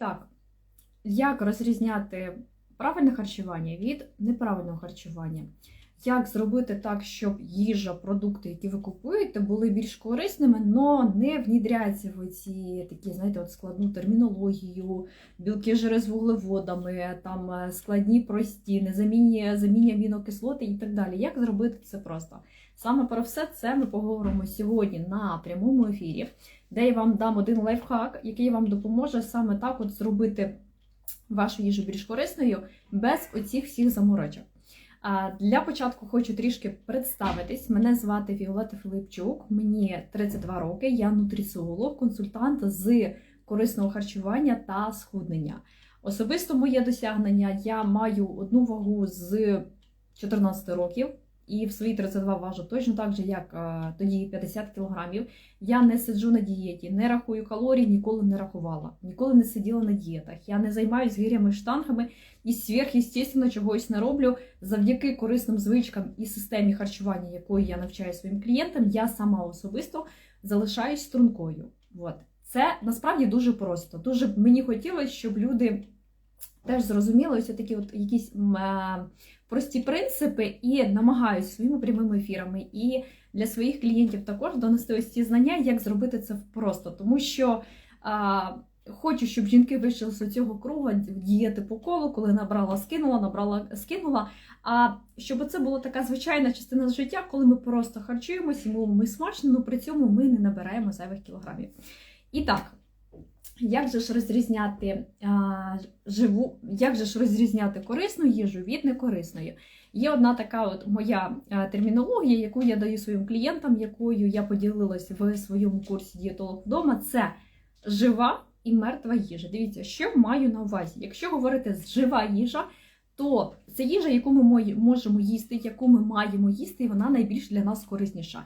так, як розрізняти правильне харчування від неправильного харчування? Як зробити так, щоб їжа, продукти, які ви купуєте, були більш корисними, але не внідряться в ці такі, знаєте, от складну термінологію, білки жири з вуглеводами, там е, складні прості, незамінні замінні амінокислоти і так далі. Як зробити це просто? Саме про все це ми поговоримо сьогодні на прямому ефірі, де я вам дам один лайфхак, який вам допоможе саме так от зробити вашу їжу більш корисною без оцих всіх заморочок. Для початку хочу трішки представитись. Мене звати Віолета Филипчук, мені 32 роки, я нутриціолог, консультант з корисного харчування та схуднення. Особисто моє досягнення я маю одну вагу з 14 років. І в свої 32 важу точно так же, як е, тоді 50 кілограмів. Я не сиджу на дієті, не рахую калорій, ніколи не рахувала, ніколи не сиділа на дієтах. Я не займаюся гирями штангами і сверхъестественно чогось не роблю. Завдяки корисним звичкам і системі харчування, якої я навчаю своїм клієнтам, я сама особисто залишаюсь стрункою. От. Це насправді дуже просто. Дуже б мені хотілося, щоб люди теж зрозуміли ось такі от якісь е, прості принципи і намагаюся своїми прямими ефірами і для своїх клієнтів також донести ось ці знання, як зробити це просто. Тому що а, хочу, щоб жінки вийшли з цього круга діяти по колу, коли набрала, скинула, набрала, скинула. А щоб це була така звичайна частина життя, коли ми просто харчуємося, ми смачно, але при цьому ми не набираємо зайвих кілограмів. І так. Як же ж розрізняти а, живу, як же ж розрізняти корисну їжу від некорисної? Є одна така от моя термінологія, яку я даю своїм клієнтам, якою я поділилась в своєму курсі дієтолог вдома. Це жива і мертва їжа. Дивіться, що маю на увазі. Якщо говорити жива їжа, то це їжа, яку ми можемо їсти, яку ми маємо їсти, і вона найбільш для нас корисніша.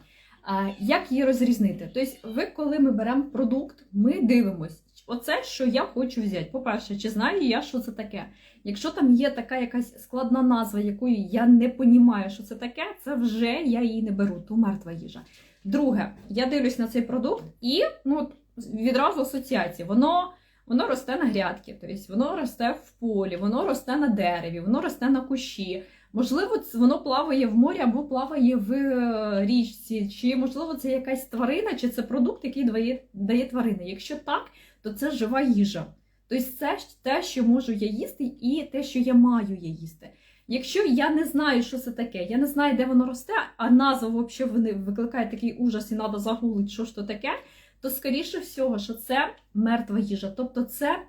Як її розрізнити? Тобто, ви, коли ми беремо продукт, ми дивимось, оце, що я хочу взяти. По-перше, чи знаю я, що це таке? Якщо там є така якась складна назва, якої я не розумію, що це таке, це вже я її не беру, то мертва їжа. Друге, я дивлюсь на цей продукт і ну, відразу асоціації. Воно. Воно росте на грядки, тобто воно росте в полі, воно росте на дереві, воно росте на кущі. Можливо, воно плаває в морі або плаває в е, річці, чи можливо це якась тварина, чи це продукт, який дає, дає тварина. Якщо так, то це жива їжа. Тобто це те, що можу я їсти, і те, що я маю я їсти. Якщо я не знаю, що це таке, я не знаю, де воно росте, а назва взагалі вони викликає такий ужас і треба загуглити, що ж то таке, то скоріше всього, що це мертва їжа. Тобто це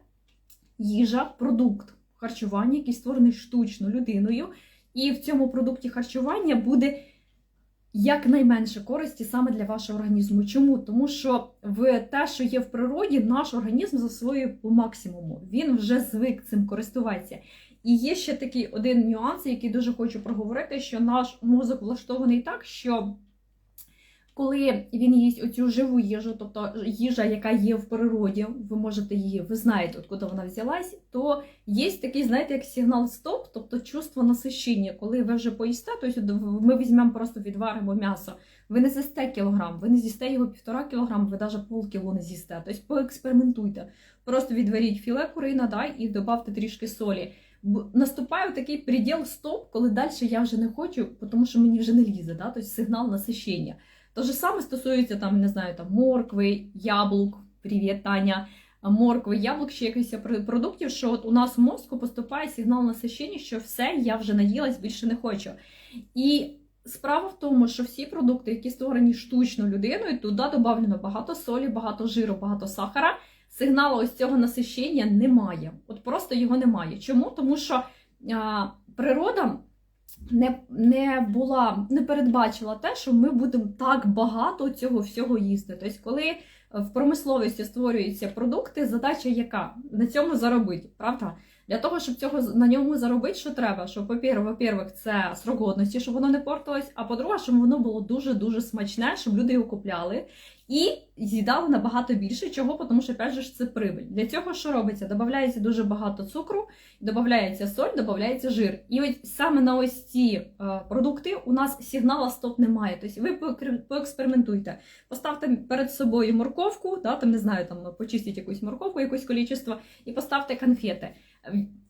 їжа, продукт харчування, який створений штучно людиною. І в цьому продукті харчування буде якнайменше користі саме для вашого організму. Чому? Тому що в те, що є в природі, наш організм засвоює по максимуму. Він вже звик цим користуватися. І є ще такий один нюанс, який дуже хочу проговорити, що наш мозок влаштований так, що коли він їсть оцю живу їжу, тобто їжа, яка є в природі, ви можете її, ви знаєте, откуда вона взялась, то є такий, знаєте, як сигнал стоп, тобто чувство насищення, коли ви вже поїсте, тобто ми візьмемо просто відваримо м'ясо. Ви не з'їсте кілограм, ви не з'їсте його півтора кілограм, ви навіть полкіло не з'їсте. Тобто поекспериментуйте. Просто відваріть філе курина, да, і додавте трішки солі. Наступає такий приділ стоп, коли далі я вже не хочу, тому що мені вже не лізе, да, тобто сигнал насищення. То же саме стосується там, не знаю, там моркви, яблук, привіт, Таня, моркви, яблук, ще якихось продуктів, що от у нас в мозку поступає сигнал насищення, що все, я вже наїлась, більше не хочу. І справа в тому, що всі продукти, які створені штучно людиною, туди додавлено багато солі, багато жиру, багато сахара. Сигналу ось цього насищення немає. От просто його немає. Чому? Тому що а, природа не, не була, не передбачила те, що ми будемо так багато цього всього їсти. Тобто, коли в промисловості створюються продукти, задача яка? На цьому заробити, правда? Для того, щоб цього на ньому заробити, що треба? Що, по-перше, це срок годності, щоб воно не портилось, а по-друге, щоб воно було дуже-дуже смачне, щоб люди його купляли. І з'їдали набагато більше. Чого? Тому що опять же це прибиль. Для цього що робиться? Додається дуже багато цукру, додається соль, додається жир. І от саме на ось ці е, продукти у нас сигнала стоп немає. Тобто ви поекспериментуйте. Поставте перед собою морковку, да, там не знаю, там почистіть якусь морковку, якусь количество, і поставте конфети.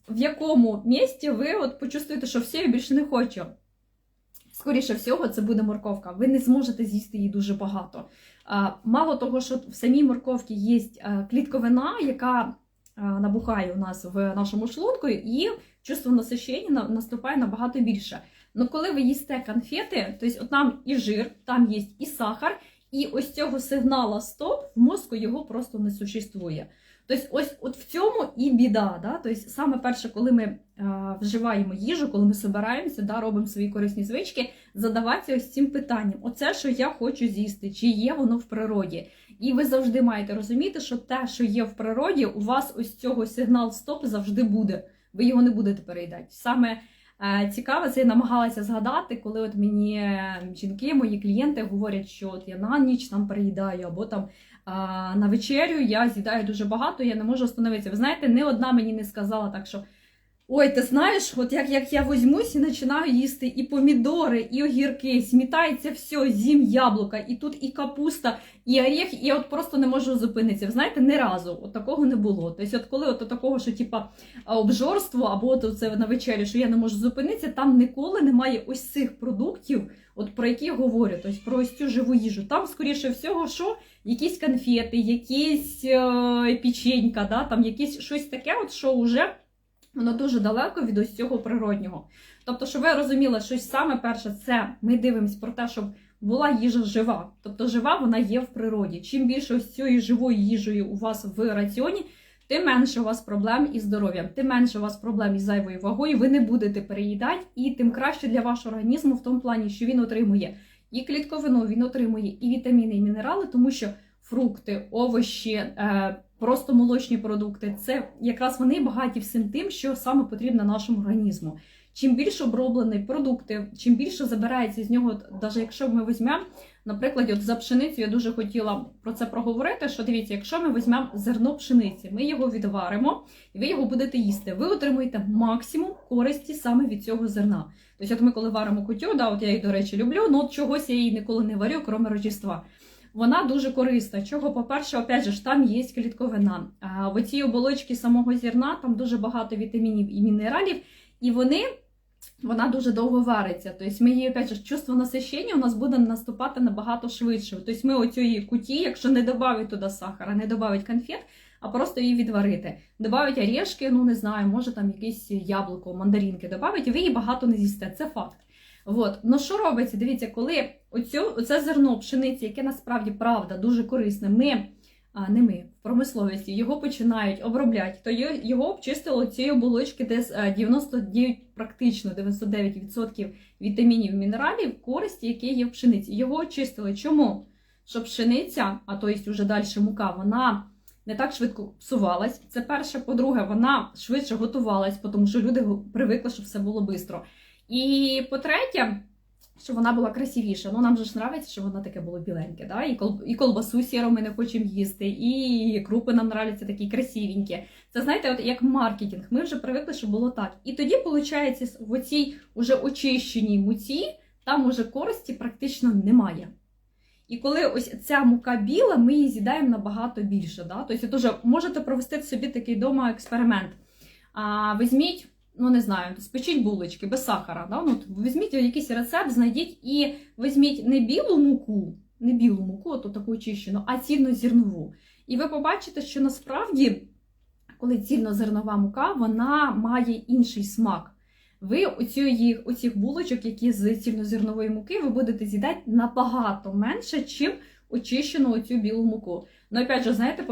В якому місці ви от почувствуєте, що все, я більше не хочу. Скоріше всього, це буде морковка. Ви не зможете з'їсти її дуже багато. Мало того, що в самій морковці є е, клітковина, яка е, набухає у нас в нашому шлунку, і чувство насищення наступає набагато більше. Ну, коли ви їсте конфети, тобто от там і жир, там є і сахар, і ось цього сигнала стоп в мозку його просто не существує. Тобто, ось от в цьому і біда. Да? Тобто, саме перше, коли ми е, вживаємо їжу, коли ми збираємося, да, робимо свої корисні звички, задаватися ось цим питанням: оце, що я хочу з'їсти, чи є воно в природі? І ви завжди маєте розуміти, що те, що є в природі, у вас ось цього сигнал стоп завжди буде. Ви його не будете переїдати. Саме е, цікаве, це я намагалася згадати, коли от мені жінки, мої клієнти говорять, що от я на ніч там переїдаю, або там а, на вечерю я з'їдаю дуже багато, я не можу остановитися. Ви знаєте, не одна мені не сказала так, що. Ой, ти знаєш, от як, як я возьмусь і починаю їсти і помідори, і огірки, смітається все, зім яблука, і тут і капуста, і орех, і я от просто не можу зупинитися. Знаєте, ні разу от такого не було. Тобто, от коли от такого, що типа обжорство, або от це на вечері, що я не можу зупинитися, там ніколи немає ось цих продуктів, от про які я говорю, тобто про ось цю живу їжу. Там, скоріше всього, що якісь конфети, якісь е, печенька, да, там якісь щось таке, от що вже воно дуже далеко від ось цього природнього. Тобто, щоб ви розуміли, що саме перше, це ми дивимося про те, щоб була їжа жива. Тобто жива вона є в природі. Чим більше цієї живої їжею у вас в раціоні, тим менше у вас проблем із здоров'ям, тим менше у вас проблем із зайвою вагою, ви не будете переїдати, і тим краще для вашого організму в тому плані, що він отримує і клітковину, він отримує і вітаміни, і мінерали, тому що фрукти, овочі, е, просто молочні продукти це якраз вони багаті всім тим, що саме потрібно нашому організму. Чим більше оброблені продукти, чим більше забирається з нього, навіть якщо ми візьмемо, наприклад, от за пшеницю я дуже хотіла про це проговорити. Що дивіться, якщо ми візьмемо зерно пшениці, ми його відваримо і ви його будете їсти. Ви отримуєте максимум користі саме від цього зерна. Тобто, от ми коли варимо кутю, да, от я її, до речі, люблю, ну от чогось я її ніколи не варю, крім Рождества. Вона дуже корисна. Чого, по-перше, опять же, там є клітковина. А в цій оболочці самого зерна там дуже багато вітамінів і мінералів, і вони. Вона дуже довго вариться. Тобто ми її, опять же, чувство насищення у нас буде наступати набагато швидше. Тобто ми оцієї куті, якщо не додати туди сахара, не додати конфет, а просто її відварити. Добавить орешки, ну не знаю, може там якесь яблуко, мандаринки додати, і ви її багато не з'їсте. Це факт. От. Ну що робиться? Дивіться, коли оцю, оце зерно пшениці, яке насправді правда дуже корисне, ми, а не ми, в промисловості його починають обробляти, то його- обчистило цієї оболочки, де з, е, 99, практично 99% вітамінів мінералів користі, які є в пшениці. Його очистили. Чому? Щоб пшениця, а то є вже далі мука, вона не так швидко псувалась. Це перше. По-друге, вона швидше готувалась, тому що люди привикли, щоб все було швидко. І по-третє, щоб вона була красивіша. Ну, нам же ж нравиться, щоб вона таке було біленьке. Да? І, кол... і колбасу сіру ми не хочемо їсти, і крупи нам нравляться такі красивенькі. Це знаєте, от як маркетинг. Ми вже привикли, щоб було так. І тоді, виходить, в оцій уже очищеній муці там уже користі практично немає. І коли ось ця мука біла, ми її з'їдаємо набагато більше. Да? Тобто, можете провести в собі такий вдома експеримент. А, візьміть, ну не знаю, спечіть булочки без сахара. Да? Ну, от візьміть якийсь рецепт, знайдіть і візьміть не білу муку, не білу муку, то таку очищену, а цільнозернову. І ви побачите, що насправді, коли цільнозернова мука, вона має інший смак. Ви оці, оцих булочок, які з цільнозернової муки, ви будете з'їдати набагато менше, чим очищену оцю білу муку. Ну, опять же, знаєте,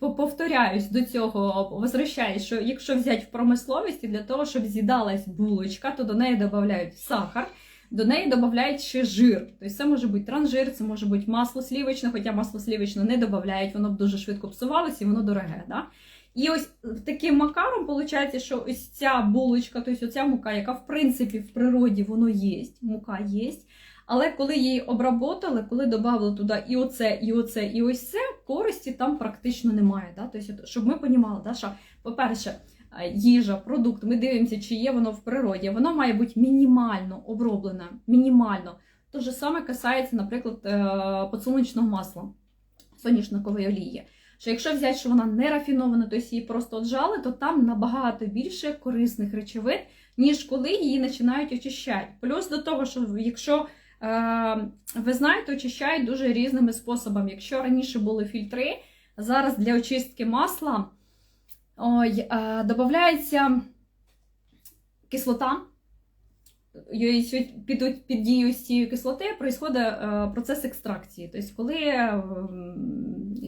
повторяюсь до цього, возвращаюсь, що якщо взяти в промисловості, для того, щоб з'їдалась булочка, то до неї додають сахар, до неї додають ще жир. Тобто це може бути транжир, це може бути масло слівочне, хоча масло слівочне не додають, воно б дуже швидко псувалося і воно дороге. Да? І ось таким макаром виходить, що ось ця булочка, тобто оця мука, яка в принципі в природі воно є, мука є. Але коли її обработали, коли додали туди і оце, і оце, і ось це, користі там практично немає. Да? Тобто, щоб ми розуміли, да, що, по-перше, їжа, продукт, ми дивимося, чи є воно в природі, воно має бути мінімально оброблене, мінімально. Те ж саме касається, наприклад, е, подсолнечного масла, соняшникової олії. Що якщо взяти, що вона не рафінована, тобто її просто отжали, то там набагато більше корисних речовин, ніж коли її починають очищати. Плюс до того, що якщо е, ви знаєте, очищають дуже різними способами. Якщо раніше були фільтри, зараз для очистки масла ой, е, додається кислота. Під, під дією цієї кислоти происходить процес екстракції. Тобто, коли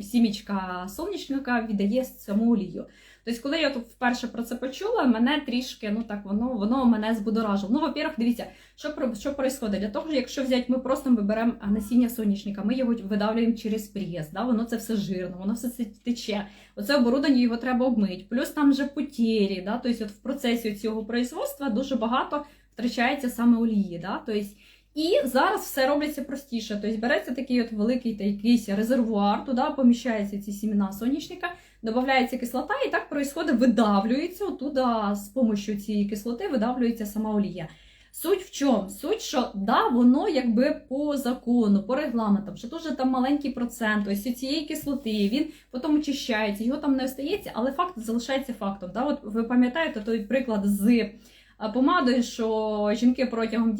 сімічка сонячника віддає саму олію. Тобто, коли я тут вперше про це почула, мене трішки, ну так, воно воно мене збудоражило. Ну, во-первых, дивіться, що що происходить? Для того, якщо взяти, ми просто виберемо насіння соняшника, ми його видавлюємо через прес, да? воно це все жирно, воно все це тече. Оце оборудовання його треба обмити. Плюс там вже потері, да? тобто от в процесі цього производства дуже багато втрачається саме олії. Да? Тобто, і зараз все робиться простіше. Тобто береться такий от великий та якийсь резервуар, туди поміщаються ці сімена сонячника, додається кислота, і так происходить, видавлюється оттуда з допомогою цієї кислоти, видавлюється сама олія. Суть в чому? Суть, що да, воно якби по закону, по регламентам, що дуже там маленький процент ось цієї кислоти, він потім очищається, його там не остається, але факт залишається фактом. Да? От Ви пам'ятаєте той приклад з помадою, що жінки протягом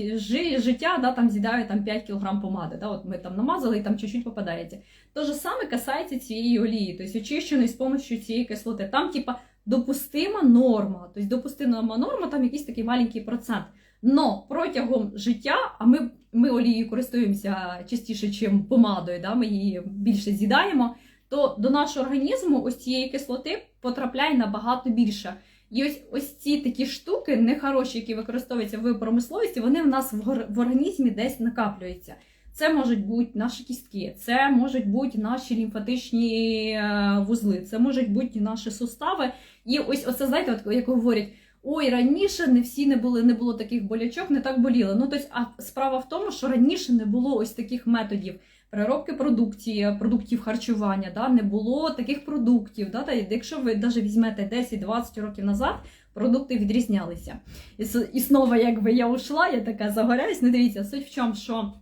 життя да, там з'їдають там, 5 кг помади. Да, от Ми там намазали і там чуть-чуть попадається. Те ж саме касається цієї олії, тобто очищеної з допомогою цієї кислоти. Там, типа, допустима норма, тобто допустима норма, там якийсь такий маленький процент. Но протягом життя, а ми ми олією користуємося частіше, ніж помадою, да, ми її більше з'їдаємо, то до нашого організму ось цієї кислоти потрапляє набагато більше. І ось ось ці такі штуки, нехороші, які використовуються в промисловості, вони в нас в організмі десь накаплюються. Це можуть бути наші кістки, це можуть бути наші лімфатичні е, вузли, це можуть бути наші сустави. І ось оце, знаєте, от, як говорять, ой, раніше не всі не були, не було таких болячок, не так боліло. Ну, тобто, а справа в тому, що раніше не було ось таких методів переробки продукції, продуктів харчування, да, не було таких продуктів. Да, та, Якщо ви навіть візьмете 10-20 років назад, продукти відрізнялися. І, і знову, якби я ушла, я така загоряюсь, не дивіться, суть в чому, що.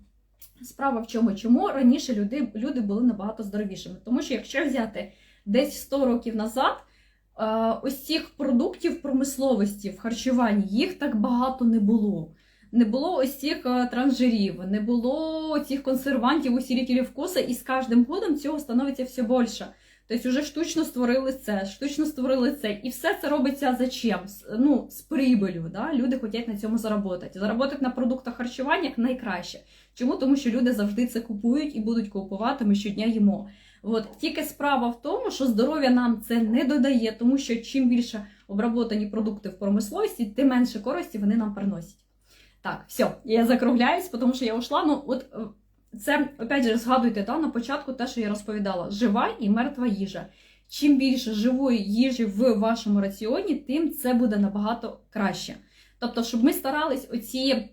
Справа в чому? Чому раніше люди люди були набагато здоровішими? Тому що якщо взяти десь 100 років назад, ось цих продуктів промисловості в харчуванні їх так багато не було не було ось цих е, транжирів, не було цих консервантів, усілітелів вкуса, і з кожним годом цього становиться все більше. Тобто вже штучно створили це, штучно створили це. І все це робиться за чим? Ну, з прибилю. Да? Люди хочуть на цьому заробити. Заробити на продуктах харчування як найкраще. Чому? Тому що люди завжди це купують і будуть купувати, ми щодня їмо. От. Тільки справа в тому, що здоров'я нам це не додає, тому що чим більше обработані продукти в промисловості, тим менше користі вони нам приносять. Так, все, я закругляюсь, тому що я ушла. Ну, от е, це, опять же, згадуйте да, на початку те, що я розповідала: жива і мертва їжа. Чим більше живої їжі в вашому раціоні, тим це буде набагато краще. Тобто, щоб ми старались оці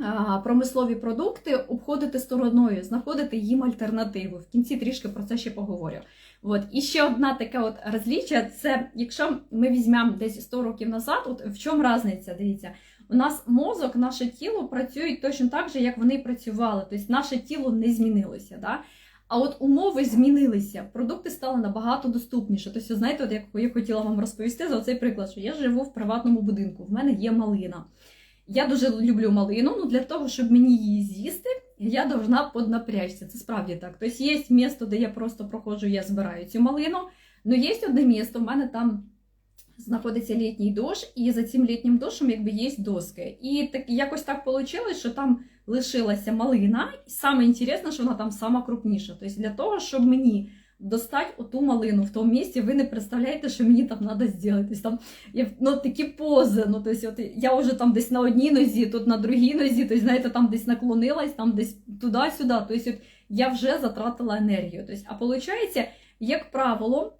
а, промислові продукти обходити стороною, знаходити їм альтернативу. В кінці трішки про це ще поговорю. От. І ще одна така от розліччя, це якщо ми візьмемо десь 100 років назад, от в чому різниця? Дивіться. У нас мозок, наше тіло працюють точно так же, як вони працювали. Тобто наше тіло не змінилося. Да? А от умови змінилися, продукти стали набагато доступніше. Тобто, знаєте, от як я хотіла вам розповісти за цей приклад, що я живу в приватному будинку, в мене є малина. Я дуже люблю малину, ну для того, щоб мені її з'їсти, я должна поднапрячься. Це справді так. Тобто є місто, де я просто проходжу, я збираю цю малину. Ну є одне місто, в мене там знаходиться літній душ, і за цим літнім душем якби є доски. І так якось так вийшло, що там лишилася малина, і саме інтересне, що вона там сама крупніша. Тобто для того, щоб мені достати оту малину в тому місці, ви не представляєте, що мені там треба зробити. Тобто, там я, ну, такі пози. Ну, тобто, от, я вже там десь на одній нозі, тут на другій нозі, тобто, знаєте, там десь наклонилась, там десь туди-сюди. Тобто, от, я вже затратила енергію. Тобто, а виходить, як правило.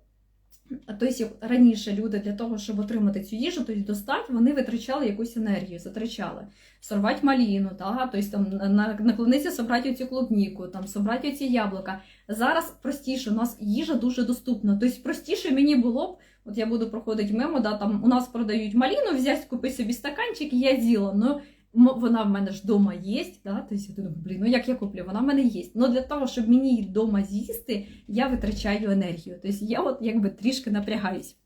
Тобто раніше люди для того, щоб отримати цю їжу, тобто достати, вони витрачали якусь енергію, затрачали. Сорвати маліну, та, тобто там на- наклонитися собрати цю клубніку, там собрати ці яблука. Зараз простіше, у нас їжа дуже доступна. Тобто простіше мені було б, от я буду проходити мимо, да, там у нас продають маліну, взяти, купи собі стаканчик, я з'їла. Ну, вона в мене ж вдома є, да, тобто я думаю, блін, ну як я куплю, вона в мене є. Ну для того, щоб мені її вдома з'їсти, я витрачаю енергію. Тобто я от якби трішки напрягаюсь.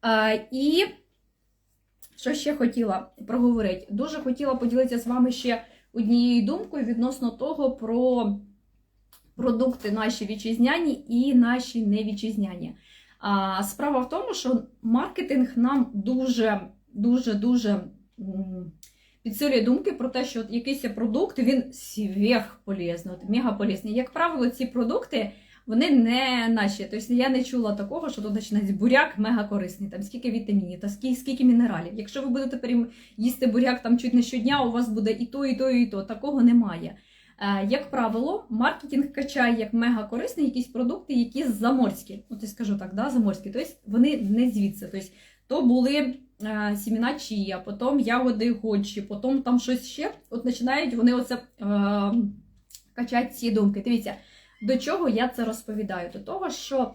А, і що ще хотіла проговорити? Дуже хотіла поділитися з вами ще однією думкою відносно того про продукти наші вітчизняні і наші невітчизняні. А, справа в тому, що маркетинг нам дуже, дуже, дуже підсилює думки про те, що от якийсь продукт він сверхполезний, от мегаполезний. Як правило, ці продукти вони не наші. Тобто я не чула такого, що тут починається буряк мега корисний, там скільки вітамінів, та скільки, скільки мінералів. Якщо ви будете перем- їсти буряк там чуть не щодня, у вас буде і то, і то, і то. Такого немає. Е, Як правило, маркетинг качає як мега корисні якісь продукти, які заморські. От я скажу так, да, заморські. Тобто вони не звідси. Тобто то були е, сімена чія, потім ягоди гочі, потім там щось ще. От починають вони оце е, качати ці думки. Дивіться, до чого я це розповідаю? До того, що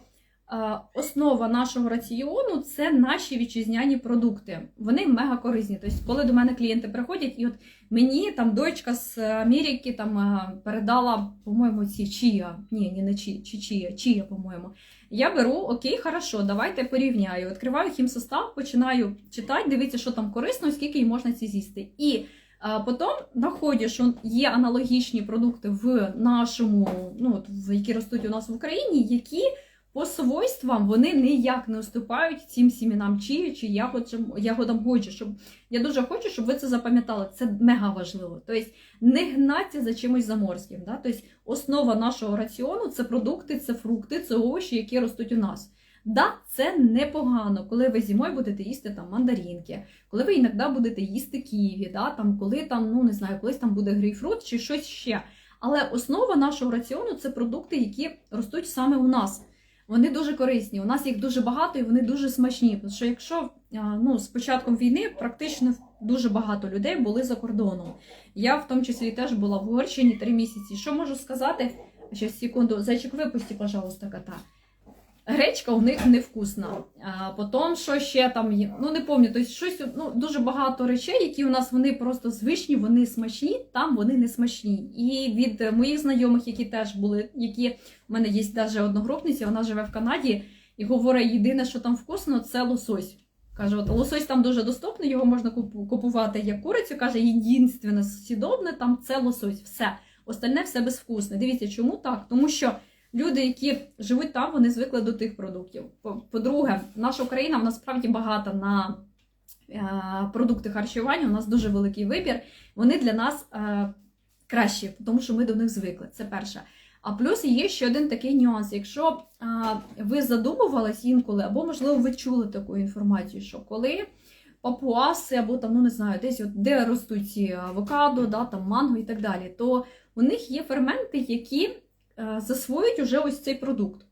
основа нашого раціону це наші вітчизняні продукти. Вони мега корисні. Тобто, коли до мене клієнти приходять, і от мені там дочка з Америки там е, передала, по-моєму, ці чия. Ні, ні, не чия, чи чия, чия, по-моєму. Я беру, окей, хорошо, давайте порівняю. Відкриваю хімсостав, починаю читати, дивитися, що там корисно, скільки можна ці з'їсти. І а, потім знаходжу, що є аналогічні продукти в нашому, ну які ростуть у нас в Україні, які по свойствам вони ніяк не уступають цим сімінам чії чи ягодам, ягодам годжі. Щоб я дуже хочу, щоб ви це запам'ятали. Це мега важливо. Тобто не гнатися за чимось заморським. Да? Тобто основа нашого раціону це продукти, це фрукти, це овочі, які ростуть у нас. Да, це непогано, коли ви зимою будете їсти там мандаринки, коли ви іноді будете їсти ківі, да, там, коли там, ну не знаю, колись там буде грейпфрут чи щось ще. Але основа нашого раціону це продукти, які ростуть саме у нас. Вони дуже корисні. У нас їх дуже багато і вони дуже смачні. Тому що якщо ну, з початком війни практично дуже багато людей були за кордоном. Я в тому числі теж була в Угорщині три місяці. Що можу сказати? Зараз, секунду, зайчик, випусти, пожалуйста, кота. Гречка у них невкусна. А потім, що ще там є, ну не пам'ятаю, тобто щось ну, дуже багато речей, які у нас вони просто звичні, вони смачні, там вони не смачні. І від моїх знайомих, які теж були, які в мене є навіть одногрупниця, вона живе в Канаді і говорить, єдине, що там вкусно, це лосось. Каже, от лосось там дуже доступний, його можна купувати як курицю. Каже, єдине сідобне там це лосось. Все. Остальне все безвкусне. Дивіться, чому так? Тому що люди, які живуть там, вони звикли до тих продуктів. По- По-друге, наша Україна вона справді багата на е, продукти харчування. У нас дуже великий вибір. Вони для нас е, кращі, тому що ми до них звикли. Це перше. А плюс є ще один такий нюанс. Якщо а, ви задумувались інколи, або, можливо, ви чули таку інформацію, що коли папуаси, або там, ну не знаю, десь от, де ростуть ці авокадо, да, там манго і так далі, то у них є ферменти, які е, засвоюють уже ось цей продукт.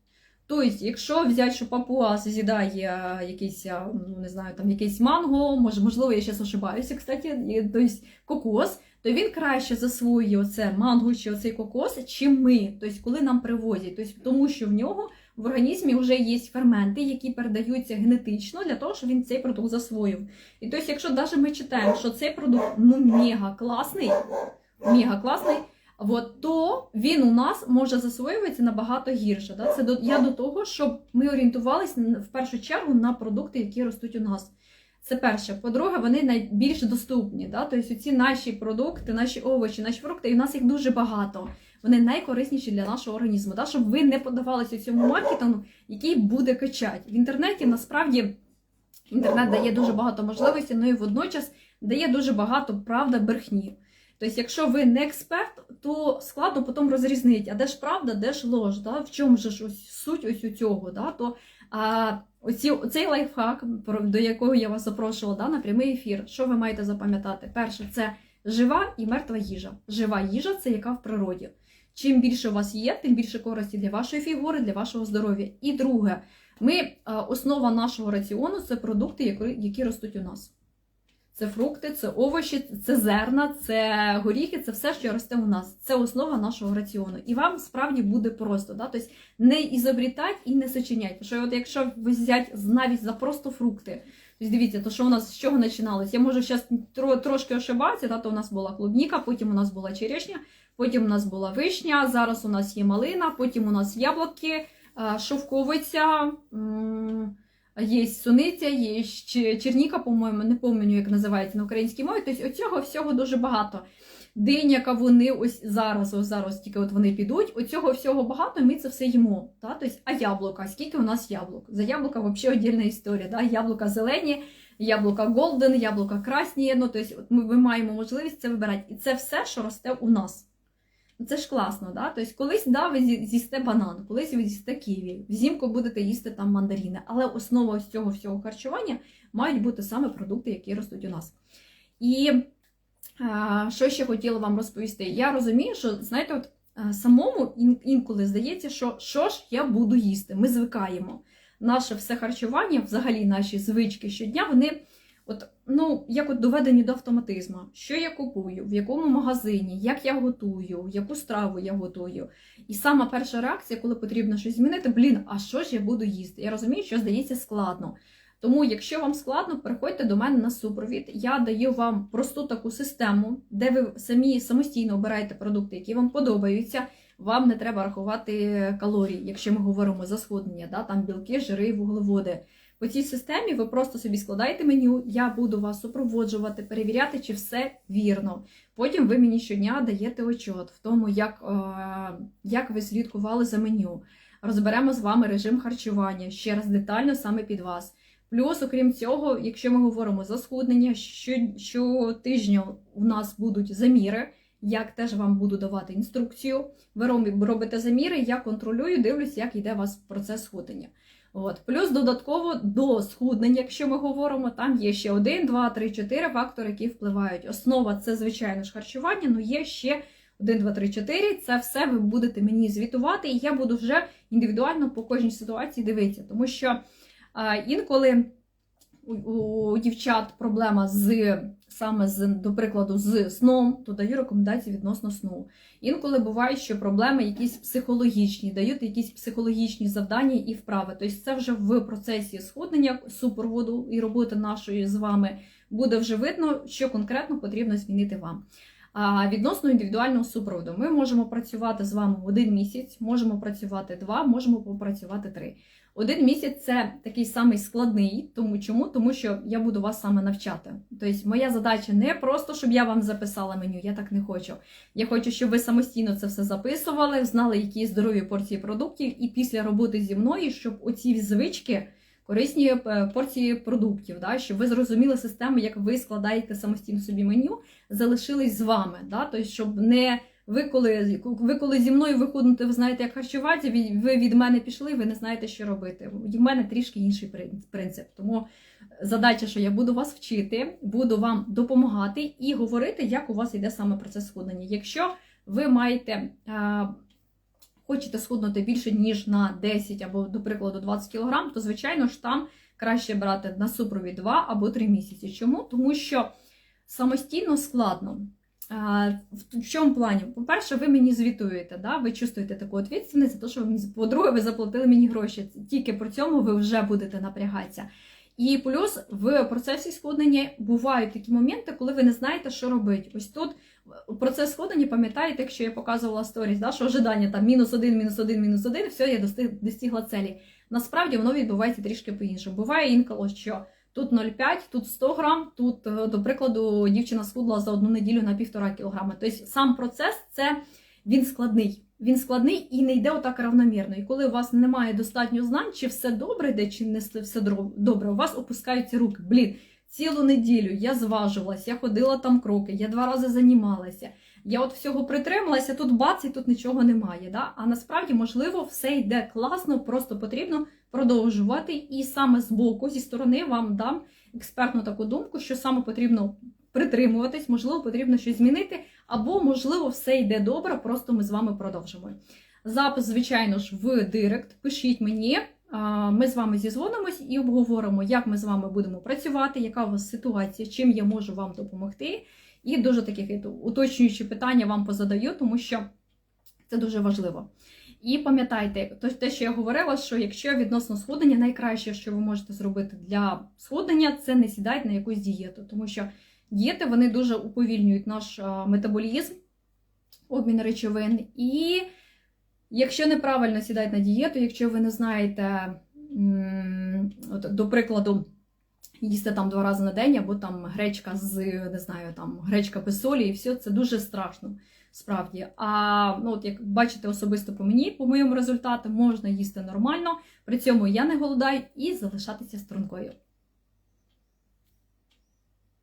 Тобто, якщо взяти, що папуас з'їдає е, якийсь, е, ну не знаю, там якийсь манго, може, можливо, я зараз ошибаюся, кстати, тобто кокос, то він краще засвоює оце манго чи оцей кокос, чим ми, тобто коли нам привозять. Тобто, тому що в нього в організмі вже є ферменти, які передаються генетично для того, щоб він цей продукт засвоїв. І тобто, якщо навіть ми читаємо, що цей продукт ну мега класний, мега класний. От, то він у нас може засвоюватися набагато гірше. Да? Це до, я до того, щоб ми орієнтувалися в першу чергу на продукти, які ростуть у нас. Це перше. По-друге, вони найбільш доступні. Да? Тобто ці наші продукти, наші овочі, наші фрукти, і в нас їх дуже багато. Вони найкорисніші для нашого організму, да? щоб ви не подавалися цьому маркетингу, який буде качати. В інтернеті насправді інтернет дає дуже багато можливостей, але і водночас дає дуже багато правда брехні. Тобто, якщо ви не експерт, то складно потім розрізнити, а де ж правда, де ж лож, да? в чому ж ось суть ось у цього. Да? То, а, оці, цей лайфхак, до якого я вас запрошувала да, на прямий ефір, що ви маєте запам'ятати? Перше, це жива і мертва їжа. Жива їжа це яка в природі. Чим більше у вас є, тим більше користі для вашої фігури, для вашого здоров'я. І друге, Ми, основа нашого раціону це продукти, які ростуть у нас. Це фрукти, це овочі, це зерна, це горіхи, це все, що росте у нас. Це основа нашого раціону. І вам справді буде просто. Да? Тобто не ізобрітать і не сочинять. Що от якщо ви взять навіть за просто фрукти, тобто дивіться, то що у нас з чого починалось? Я можу зараз трошки ошибатися, да? то у нас була клубніка, потім у нас була черешня, потім у нас була вишня, зараз у нас є малина, потім у нас яблуки, е, шовковиця. Є суниця, є черніка, по-моєму, не пам'ятаю, як називається на українській мові. Тобто оцього всього дуже багато. Диня, кавуни, ось зараз, ось зараз тільки от вони підуть. Оцього всього багато, ми це все їмо. Та? Тобто, а яблука? Скільки у нас яблук? За яблука взагалі віддільна історія. Да? Яблука зелені, яблука голден, яблука красні. Ну, тобто, от ми маємо можливість це вибирати. І це все, що росте у нас. Це ж класно, да? Тобто, колись да, ви з'їсте банан, колись ви з'їсте ківі, взимку будете їсти там мандаріни. Але основа цього всього харчування мають бути саме продукти, які ростуть у нас. І е, що ще хотіла вам розповісти? Я розумію, що знаєте, от е, самому ін- інколи здається, що що ж я буду їсти. Ми звикаємо. Наше все харчування, взагалі наші звички щодня, вони от, ну, як от доведені до автоматизму. Що я купую, в якому магазині, як я готую, яку страву я готую. І сама перша реакція, коли потрібно щось змінити, блін, а що ж я буду їсти? Я розумію, що здається складно. Тому, якщо вам складно, переходьте до мене на супровід. Я даю вам просту таку систему, де ви самі самостійно обираєте продукти, які вам подобаються. Вам не треба рахувати калорії, якщо ми говоримо за сходнення, да, там білки, жири, вуглеводи. По цій системі ви просто собі складаєте меню, я буду вас супроводжувати, перевіряти, чи все вірно. Потім ви мені щодня даєте отчет в тому, як, е, як ви слідкували за меню. Розберемо з вами режим харчування ще раз детально саме під вас. Плюс, окрім цього, якщо ми говоримо за схуднення, що, щотижня у нас будуть заміри. Як теж вам буду давати інструкцію. Ви робите заміри, я контролюю, дивлюсь, як йде у вас процес схуднення. От. Плюс додатково до схуднення, якщо ми говоримо, там є ще 1, 2, 3, 4 фактори, які впливають. Основа це, звичайно ж, харчування, але є ще 1, 2, 3, 4. Це все ви будете мені звітувати, і я буду вже індивідуально по кожній ситуації дивитися. Тому що інколи у дівчат проблема з саме з, до прикладу, з сном, то даю рекомендації відносно сну. Інколи буває, що проблеми якісь психологічні, дають якісь психологічні завдання і вправи. Тобто це вже в процесі сходнення супроводу і роботи нашої з вами буде вже видно, що конкретно потрібно змінити вам. А відносно індивідуального супроводу, ми можемо працювати з вами один місяць, можемо працювати два, можемо попрацювати три. Один місяць це такий самий складний, тому чому? Тому що я буду вас саме навчати. Тобто, моя задача не просто, щоб я вам записала меню, я так не хочу. Я хочу, щоб ви самостійно це все записували, знали, які здорові порції продуктів, і після роботи зі мною, щоб оці звички, корисні е, порції продуктів, да, щоб ви зрозуміли систему, як ви складаєте самостійно собі меню, залишились з вами. Да, тобто, щоб не ви коли, ви коли зі мною виходите, ви знаєте, як харчуватися, ви від мене пішли, ви не знаєте, що робити. В мене трішки інший принцип. Тому задача, що я буду вас вчити, буду вам допомагати і говорити, як у вас йде саме процес схуднення. Якщо ви маєте. Хочете схуднути більше, ніж на 10 або, до прикладу, 20 кг, то, звичайно ж, там краще брати на супровід 2 або 3 місяці. Чому? Тому що самостійно складно. В чому плані? По-перше, ви мені звітуєте, да? ви чувствуєте таку відповідальність за те, що ви мені по-друге, ви заплатили мені гроші. Тільки при цьому ви вже будете напрягатися. І плюс в процесі сходнення бувають такі моменти, коли ви не знаєте, що робити. Ось тут процес сходення, пам'ятаєте, якщо я показувала сторіс, да, що ожидання там мінус один, мінус один, мінус один, все, я достиг, достигла цілі. Насправді воно відбувається трішки по-іншому. Буває інколи, що тут 0,5, тут 100 грам, тут, е, до прикладу, дівчина схудла за одну неділю на півтора кілограма. Тобто сам процес це він складний. Він складний і не йде отак равномірно. І коли у вас немає достатньо знань, чи все добре йде, чи не все добре, у вас опускаються руки. Блін, цілу неділю я зважувалася, я ходила там кроки, я два рази займалася. Я от всього притрималася, тут бац, і тут нічого немає. Да? А насправді, можливо, все йде класно, просто потрібно продовжувати. І саме з боку, зі сторони, вам дам експертну таку думку, що саме потрібно притримуватись, можливо, потрібно щось змінити, або, можливо, все йде добре, просто ми з вами продовжимо. Запис, звичайно ж, в Директ. Пишіть мені, Ми з вами зізвонимось і обговоримо, як ми з вами будемо працювати, яка у вас ситуація, чим я можу вам допомогти. І дуже таких уточнюючі питання вам позадаю, тому що це дуже важливо. І пам'ятайте, те, що я говорила, що якщо відносно схуднення, найкраще, що ви можете зробити для схуднення, це не сідати на якусь дієту, тому що дієти вони дуже уповільнюють наш метаболізм, обмін речовин. І якщо неправильно сідати на дієту, якщо ви не знаєте, от, до прикладу, їсти там два рази на день, або там гречка з не знаю, там гречка без солі, і все, це дуже страшно. Справді, а ну от як бачите особисто по мені, по моєму результату можна їсти нормально, при цьому я не голодаю і залишатися стрункою.